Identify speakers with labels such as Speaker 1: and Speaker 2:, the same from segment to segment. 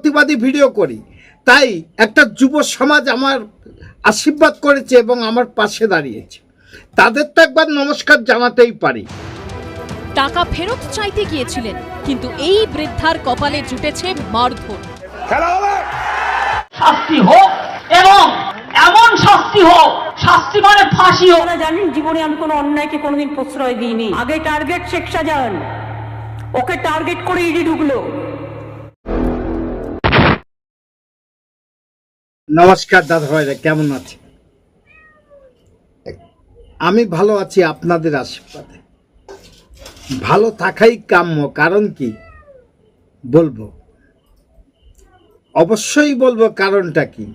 Speaker 1: প্রতিবাদী ভিডিও করি। তাই একটা যুব সমাজ আমার আশীর্বাদ করেছে এবং আমার পাশে দাঁড়িয়েছে। তাদের তো একবার নমস্কার জানাতেই পারি।
Speaker 2: টাকা ফেরত চাইতে গিয়েছিলেন কিন্তু এই বৃদ্ধার কপালে জুটেছে মারধর।
Speaker 3: শাস্তি হোক এবং এমন শাস্তি হোক শাস্তি মানে ফাঁসি হোক।
Speaker 4: জানেন জীবনে আমি কোনো অন্যায়কে কোনোদিন প্রশ্রয় দিইনি। আগে টার্গেট শেখ শাহজাহান। ওকে টার্গেট করে ইডি ঢুকলো।
Speaker 1: নমস্কার দাদা ভাইরা, কেমন আছে আমি ভালো আছি আপনাদের আশীর্বাদে। ভালো থাকাই কাম্য, কারণ কি? বলব। অবশ্যই বলব কারণটা কি?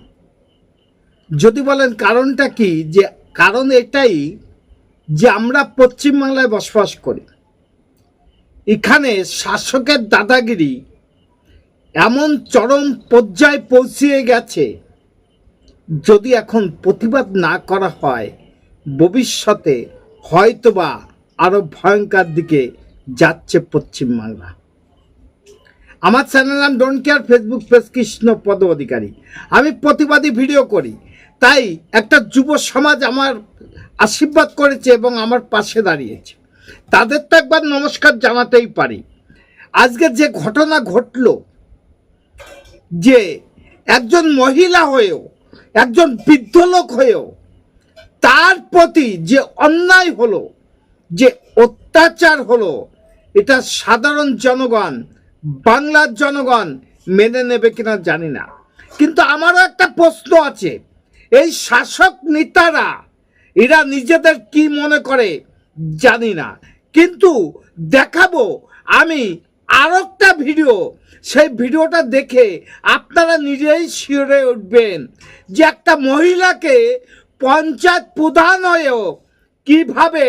Speaker 1: যদি বলেন কারণটা কি, যে কারণ এটাই যে আমরা পশ্চিমবাংলায় বসবাস করি। এখানে শাসকের দাদাগিরি এমন চরম পর্যায়ে পৌঁছিয়ে গেছে যদি এখন প্রতিবাদ না করা হয়, ভবিষ্যতে হয়তোবা আরও ভয়ঙ্কর দিকে যাচ্ছে পশ্চিমবাংলা। আমার চ্যানেল নাম don't care, Facebook page Krishna Pada Adhikari. আমি প্রতিবাদী ভিডিও করি। তাই একটা যুব সমাজ আমার আশীর্বাদ করেছে এবং আমার পাশে দাঁড়িয়েছে। তাদের তো একবার নমস্কার জানাতেই পারি। আজকে যে ঘটনা ঘটলো, যে একজন মহিলা হয়েও একজন বৃদ্ধ লোক হয়েও তার প্রতি যে অন্যায় হলো, যে অত্যাচার হলো, এটা সাধারণ জনগণ, বাংলার জনগণ মেনে নেবে কিনা জানি না। কিন্তু আমারও একটা প্রশ্ন আছে, এই শাসক নেতারা, এরা নিজেদের কি মনে করে জানি না। কিন্তু দেখাবো, আমি আরেকটা ভিডিও, সেই ভিডিওটা দেখে আপনারা নিজেই শিওরে উঠবেন যে একটা মহিলাকে পঞ্চায়েত প্রধান হয়েও কীভাবে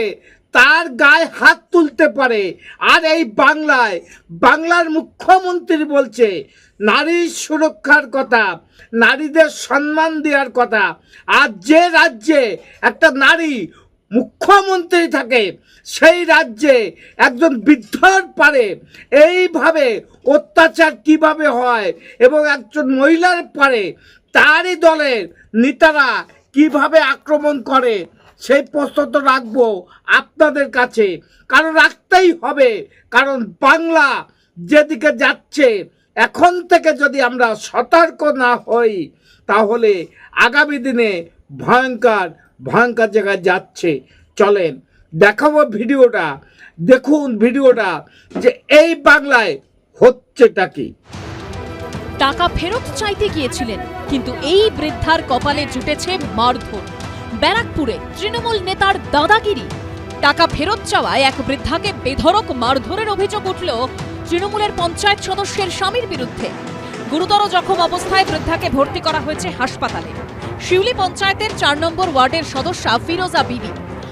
Speaker 1: তার গায়ে হাত তুলতে পারে। আর এই বাংলায়, বাংলার মুখ্যমন্ত্রী বলছে, নারী সুরক্ষার কথা, নারীদের সম্মান দেওয়ার কথা। আর যে রাজ্যে একটা নারী মুখ্যমন্ত্রী থাকে, সেই রাজ্যে একজন বৃদ্ধর পারে। এইভাবে অত্যাচার কীভাবে হয় এবং একজন মহিলার পারে, তারই দলের নেতারা কীভাবে আক্রমণ করে, সেই প্রশ্ন তো রাখব আপনাদের কাছে। কারণ রাখতেই হবে, কারণ বাংলা যেদিকে যাচ্ছে, এখন থেকে যদি আমরা সতর্ক না হই, তাহলে আগামী দিনে ভয়ঙ্কর ভয়ঙ্কর জায়গায় যাচ্ছে। চলেন, দেখাবো ভিডিওটা। দেখুন ভিডিওটা যে এই বাংলায় হচ্ছেটা কি।
Speaker 2: টাকা ফেরত চাইতে গিয়েছিলেন, কিন্তু এই বৃদ্ধার কপালে জুটেছে মারধর। ব্যারাকপুরে তৃণমূল নেতার দাদাগিরি। টাকা ফেরত চাওয়ায় এক বৃদ্ধাকে বেধড়ক মারধরের অভিযোগ উঠল তৃণমূলের পঞ্চায়েত সদস্যের স্বামীর বিরুদ্ধে। গুরুতর জখম অবস্থায় বৃদ্ধাকে ভর্তি করা হয়েছে হাসপাতালে। শিউলি পঞ্চায়েতের চার নম্বর ওয়ার্ডের সদস্যা ফিরোজা বিবি।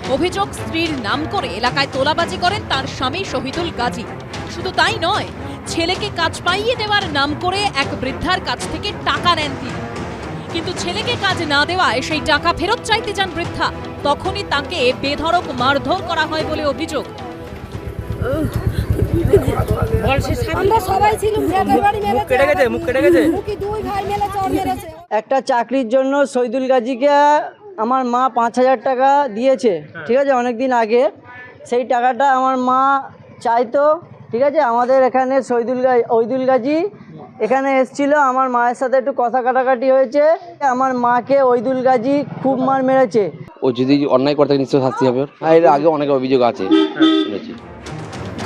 Speaker 2: অভিযোগ, স্ত্রীর নাম করে এলাকায় তোলাবাজি করেন তার স্বামী শহীদুল গাজী। শুধু তাই নয়, ছেলেকে কাজ পাইয়ে দেওয়ার নাম করে এক বৃদ্ধার কাছ থেকে টাকা নেন তিনি। কিন্তু ছেলেকে কাজ না দেওয়ায় সেই টাকা ফেরত চাইতে যান বৃদ্ধা। তখনই তাকে বেধড়ক মারধর করা হয় বলে অভিযোগ।
Speaker 5: আমরা সবাই ছিলাম ভেটের বাড়ি মেরেছে কেটে গেছে মুখ কেটে গেছে? মুখি দুই ভাই মেলে চর মেরেছে।
Speaker 6: একটা চাকরির জন্য শহীদুল গাজীকে আমার মা পাঁচ হাজার টাকা দিয়েছে ঠিক আছে অনেক দিন আগে। সেই টাকাটা আমার মা চাইতো ঠিক আছে আমাদের এখানে শহীদুল গাজী ঐদুল গাজী এখানে এসছিল আমার মায়ের সাথে একটু কথা কাটাকাটি হয়েছে। আমার মাকে ঐদুল গাজী খুব মার মেরেছে।
Speaker 7: ও যদি অন্যায় করতে নিশ্চয় শাস্তি হবে আর এর আগে অনেক অভিযোগ আছে শুনেছি।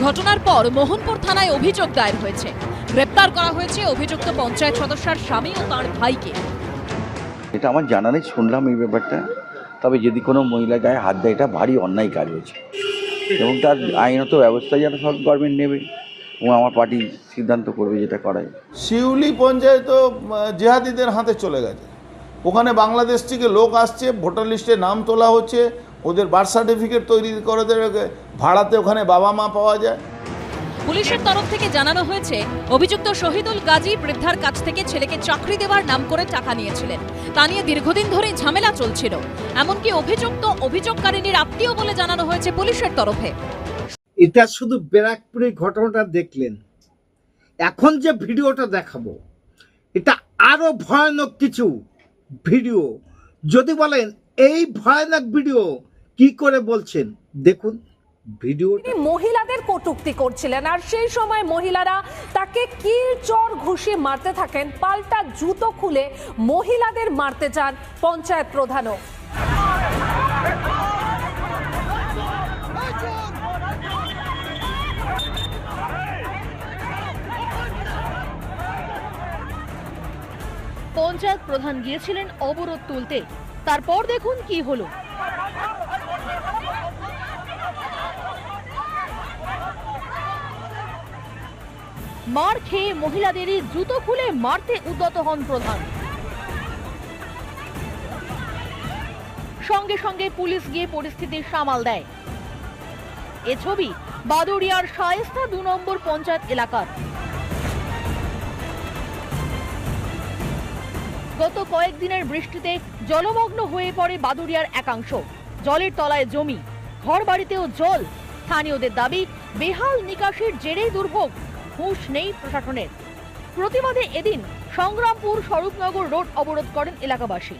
Speaker 2: ঘটনার পর মোহনপুর থানায় অভিযোগ দায়ের হয়েছে। গ্রেপ্তার করা হয়েছে অভিযুক্ত পঞ্চায়েত সদস্যার স্বামী ও তার ভাইকে।
Speaker 8: এটা আমার জানা নেই শুনলাম এই ব্যাপারটা। তবে যদি কোনো মহিলা গায়ে হাত দেয় এটা ভারী অন্যায় কাজ হয়েছে। এবং তার আইনত ব্যবস্থা যেন সব গভর্নমেন্ট নেবে এবং আমার পার্টি সিদ্ধান্ত করবে যেটা করায়
Speaker 9: শিউলি পঞ্চায়েত জেহাদিদের হাতে চলে গেছে। ওখানে বাংলাদেশ থেকে লোক আসছে ভোটার লিস্টে নাম তোলা হচ্ছে ওদের বার্থ সার্টিফিকেট তৈরি করে দেবে ভাড়াতে ওখানে বাবা মা পাওয়া যায়।
Speaker 2: পুলিশের তরফ থেকে জানানো হয়েছে অভিযুক্ত শহীদুল গাজী বৃদ্ধার কাছ থেকে ছেলেকে চাকরি দেওয়ার নাম করে টাকা নিয়েছিলেন। তা নিয়ে দীর্ঘদিন ধরে ঝামেলা চলছিল। এমনকি অভিযুক্ত অভিযোগকারিনীর আত্মীয় বলে জানানো হয়েছে পুলিশের তরফে।
Speaker 1: এটা শুধু ব্যারাকপুরের ঘটনাটা দেখলেন। এখন যে ভিডিওটা দেখাবো এটা আরও ভয়ানক কিছু ভিডিও। যদি বলেন এই ভয়ানক ভিডিও কি করে বলছেন? দেখুন ভিডিও
Speaker 10: মহিলাদের কটুক্তি করছিলেন আর সেই সময় মহিলারা তাকে কিল চর ঘুষিয়ে মারতে থাকেন পাল্টা জুতো খুলে মহিলাদের মারতে যান পঞ্চায়েত প্রধানও।
Speaker 11: পঞ্চায়েত প্রধান গিয়েছিলেন অবরোধ তুলতে। তারপর দেখুন কি হলো। মার খেয়ে মহিলাদেরই জুতো খুলে মারতে উদ্যত হন প্রধান। সঙ্গে সঙ্গে পুলিশ গিয়ে পরিস্থিতি সামাল দেয়। এ ছবি বাদুড়িয়ার শায়েস্তা দু নম্বর পঞ্চায়েত এলাকার। গত কয়েকদিনের বৃষ্টিতে জলমগ্ন হয়ে পড়ে বাদুড়িয়ার একাংশ। জলের তলায় জমি ঘর বাড়িতেও জল। স্থানীয়দের দাবি, বেহাল নিকাশির জেরেই দুর্ভোগ। হুঁশ নেই প্রশাসনের। প্রতিবাদে এদিন সংগ্রামপুর স্বরূপনগর রোড অবরোধ করেন এলাকাবাসী।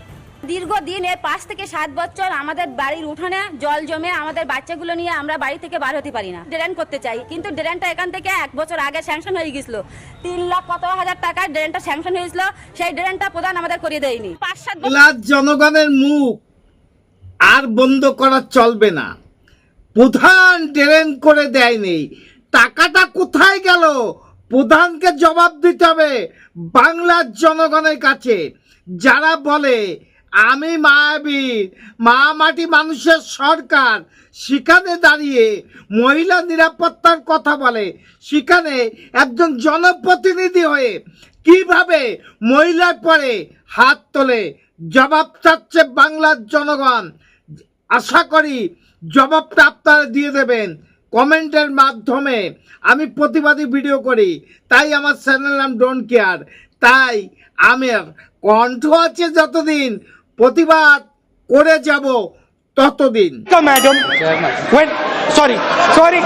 Speaker 5: দীর্ঘদিন এর পাঁচ থেকে সাত বছর আমাদের বাড়ির উঠোনে জল জমে আমাদের বাচ্চাগুলো নিয়ে আমরা বাড়ি থেকে বার হতে পারি না। ড্রেন করতে চাই কিন্তু ড্রেনটা এখান থেকে এক বছর আগে স্যাংশন হয়ে গেছিল। তিন লাখ কত হাজার টাকার ড্রেনটা স্যাংশন হয়েছিল সেই ড্রেনটা প্রধান আমাদের করিয়ে দেয়নি। পাঁচ সাত
Speaker 1: জনগণের মুখ আর বন্ধ করা চলবে না। প্রধান ড্রেন করে দেয়নি টাকাটা কোথায় গেল? প্রধানকে জবাব দিতে হবে বাংলার জনগণের কাছে। যারা বলে, আমি মায়াবী মা মাটি মানুষের সরকার সেখানে দাঁড়িয়ে মহিলা নিরাপত্তার কথা বলে। সেখানে একজন জনপ্রতিনিধি হয়ে কীভাবে মহিলার পরে হাত তোলে? জবাব চাচ্ছে বাংলার জনগণ। আশা করি জবাবটা আপনারা দিয়ে দেবেন। কমেন্টের মাধ্যমে আমি প্রতিবাদী ভিডিও করি। তাই আমার চ্যানেল নাম ডোন্ট কেয়ার তাই আমের কণ্ঠ আছে যতদিন প্রতিবাদ করে যাব ততদিন।
Speaker 12: Madam sorry sorry.